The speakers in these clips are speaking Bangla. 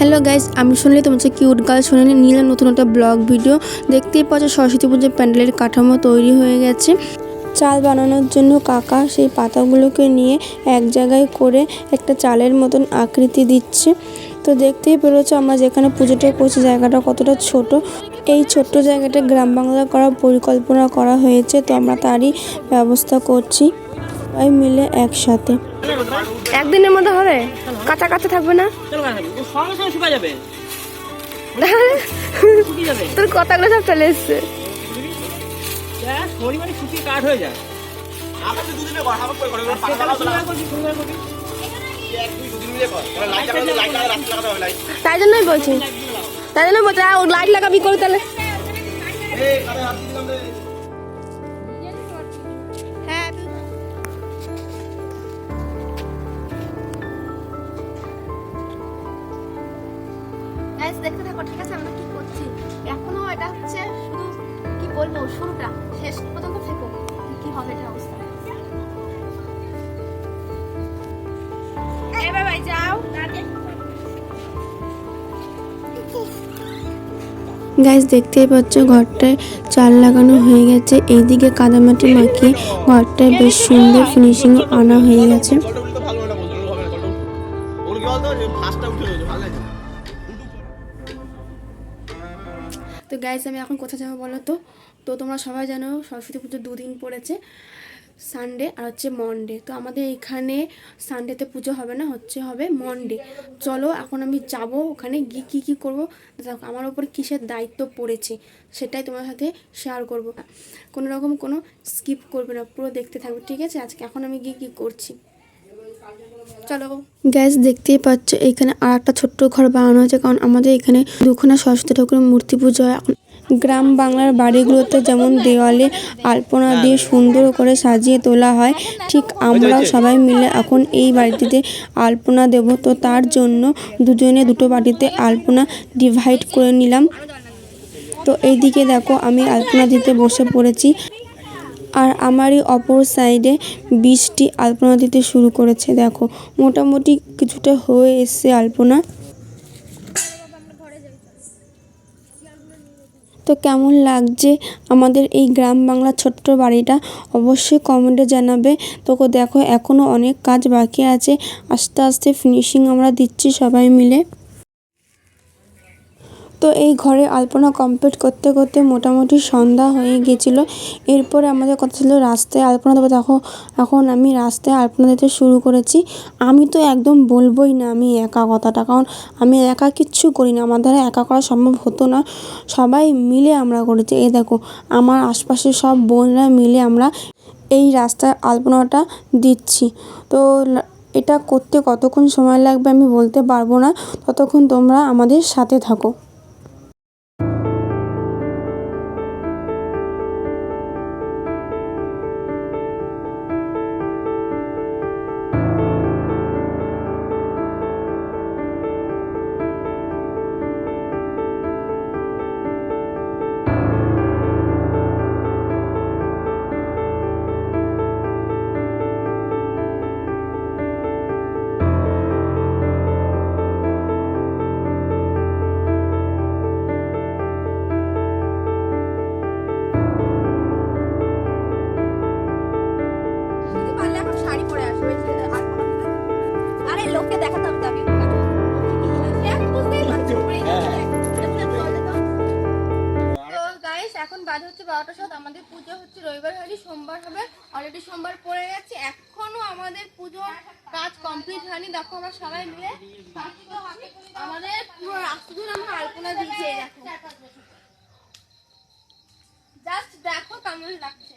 হ্যালো গাইস, আমি শুনলে তোমার হচ্ছে কিউট গার্ল শুনে নিলাম নতুন একটা ব্লগ ভিডিও। দেখতেই পাচ্ছ সরস্বতী পুজোর প্যান্ডেলের কাঠামো তৈরি হয়ে গেছে। চাল বানানোর জন্য কাকা সেই পাতাগুলোকে নিয়ে এক জায়গায় করে একটা চালের মতন আকৃতি দিচ্ছে। তো দেখতেই পেরেছ আমরা যেখানে পুজোটা করছি জায়গাটা কতটা ছোট। এই ছোট্ট জায়গাটা গ্রাম বাংলা করার পরিকল্পনা করা হয়েছে, তো আমরা তারই ব্যবস্থা করছি। সবাই মিলে একসাথে। একদিনের মধ্যে হবে? কাঁচা কাঁচা থাকবে না? তোর কথাগুলো সব চলে এসছে। হয়ে তাই জন্যই বলছি। তাই জন্য বলছি লাইট লাগাবি করে তাহলে? দেখতে থাকো ঠিক আছে? আমরা কি করছি? এখনও এটা হচ্ছে শুধু কি বলব শুরুটা শেষ পর্যন্ত থেকো। কি কি হবে এটা অবস্থা? এবার ভাই যাও গাইস দেখতেই পাচ্ছ ঘরটায় চাল লাগানো হয়ে গেছে। এইদিকে কাদামাটি মাখিয়ে ঘরটায় বেশ সুন্দর ফিনিশিং আনা হয়ে গেছে। তো গাইজ আমি এখন কোথায় যাব বলো তো? তো তোমরা সবাই জানো, সরস্বতী পুজো দুদিন পড়েছে সানডে আর হচ্ছে মনডে তো আমাদের এখানে সানডেতে পুজো হবে না, হচ্ছে হবে মনডে চলো, এখন আমি যাব ওখানে, গিয়ে কী কী করব? আমার ওপর কিসের দায়িত্ব পড়েছে, সেটাই তোমার সাথে শেয়ার করব। কোনো রকম কোনো স্কিপ করবে না, পুরো দেখতে থাকবে, ঠিক আছে? আজকে এখন আমি গিয়ে কী করছি? গ্যাস দেখতেই পাচ্ছ, এখানে আর একটা ছোট্ট ঘর বানানো হয়েছে, কারণ আমাদের এখানে দুখানা সরস্বতী ঠাকুরের মূর্তি পুজো হয়। গ্রাম বাংলার বাড়িগুলোতে যেমন দেওয়ালে আলপনা দিয়ে সুন্দর করে সাজিয়ে তোলা হয়, ঠিক আমরাও সবাই মিলে এখন এই বাড়িটিতে আলপনা দেব। তো তার জন্য দুজনে দুটো বাড়িতে আলপনা ডিভাইড করে নিলাম। তো এইদিকে দেখো, আমি আলপনা দিতে বসে পড়েছি। আর আমারই অপর সাইডে বৃষ্টি আলপনা দিতে শুরু করেছে। দেখো, মোটামুটি কিছুটা হয়ে এসছে আলপনা। তো কেমন লাগছে আমাদের এই গ্রাম বাংলার ছোট্ট বাড়িটা অবশ্যই কমেন্টে জানাবে। তোকে দেখো এখনও অনেক কাজ বাকি আছে। আস্তে আস্তে ফিনিশিং আমরা দিচ্ছি সবাই মিলে। তো এই ঘরে আলপনা কমপ্লিট করতে করতে মোটামুটি সন্ধ্যা হয়ে গেছিল। এরপরে আমাদের কথা ছিল রাস্তায়। আলপনা দেবো, দেখো, এখন আমি রাস্তায় আলপনা দিতে শুরু করেছি। আমি তো একদম বলবোই না আমি একা কথাটা, কারণ আমি একা কিচ্ছু করি না। আমার দ্বারা একা করা সম্ভব হতো না। সবাই মিলে আমরা করেছি। এই দেখো, আমার আশপাশের সব বোনরা মিলে আমরা এই রাস্তায় আলপনাটা দিচ্ছি। তো এটা করতে কতক্ষণ সময় লাগবে আমি বলতে পারব না। ততক্ষণ তোমরা আমাদের সাথে থাকো। এখন বাজে হচ্ছে বারোটা সাত, আমাদের পুজো হচ্ছে রবিবার হয়নি, সোমবার হবে। অলরেডি সোমবার পড়ে গেছে, এখনও আমাদের পুজো কাজ কমপ্লিট হয়নি। দেখো আমরা সবাই মিলে আমাদের পুরো রাস্তা আমরা আলপনা দেখো। জাস্ট দেখো কেমন লাগছে।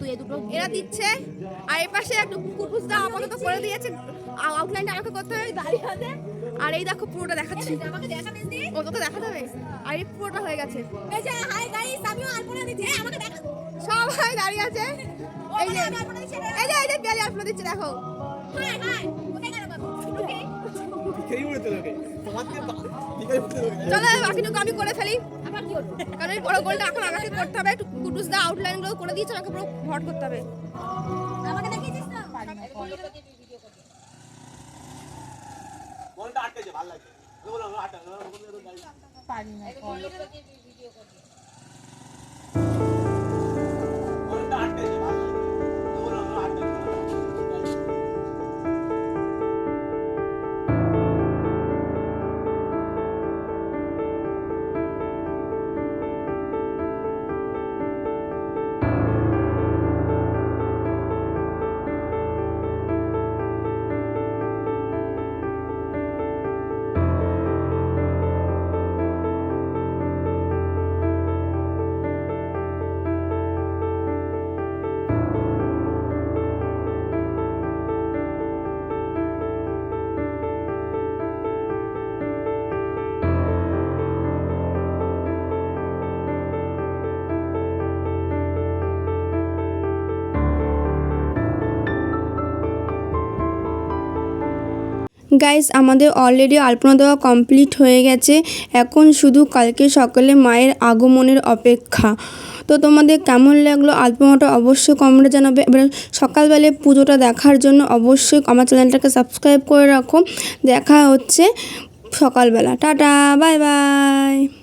দেখো এরা দিচ্ছে আর এর পাশে একটু কুকুরপুস দা আপাতত করে দিয়েছে। আউটলাইনটা আমাকে করতে হবে দাঁড়িয়ে আর এই দেখো পুরোটা দেখাচ্ছি। ও তোকে দেখাতে হবে? আর এই পুরোটা হয়ে গেছে। এই যে হাই গাইস আমিও আলপনা দিচ্ছি। এই, আমাকে দেখা। সবাই দাঁড়িয়ে আছে। এই যে আমি আলপনা এই যে। এই যে পেঁয়াজ আসলো দিচ্ছে দেখো। চলো বাকিটুকু আমি করে ফেলি। কারণ এই বড় গোলটা এখন আমাকে করতে হবে একটু কুটুস দা আউটলাইনগুলো করে দিয়েছে আমাকে পুরো ভট করতে হবে আমাকে দেখিয়েছিস না মনটা আটকেছে ভালো লাগে পারি বললাম গাইস আমাদের অলরেডি আলপনা দেওয়া কমপ্লিট হয়ে গেছে। এখন শুধু কালকে সকালে মায়ের আগমনের অপেক্ষা। তো তোমাদের কেমন লাগল আলপনাটা অবশ্যই কমেন্টে জানাবে। এবার সকালবেলায় পুজোটা দেখার জন্য অবশ্যই আমার চ্যানেলটাকে সাবস্ক্রাইব করে রাখো। দেখা হচ্ছে সকালবেলা। Tata bye bye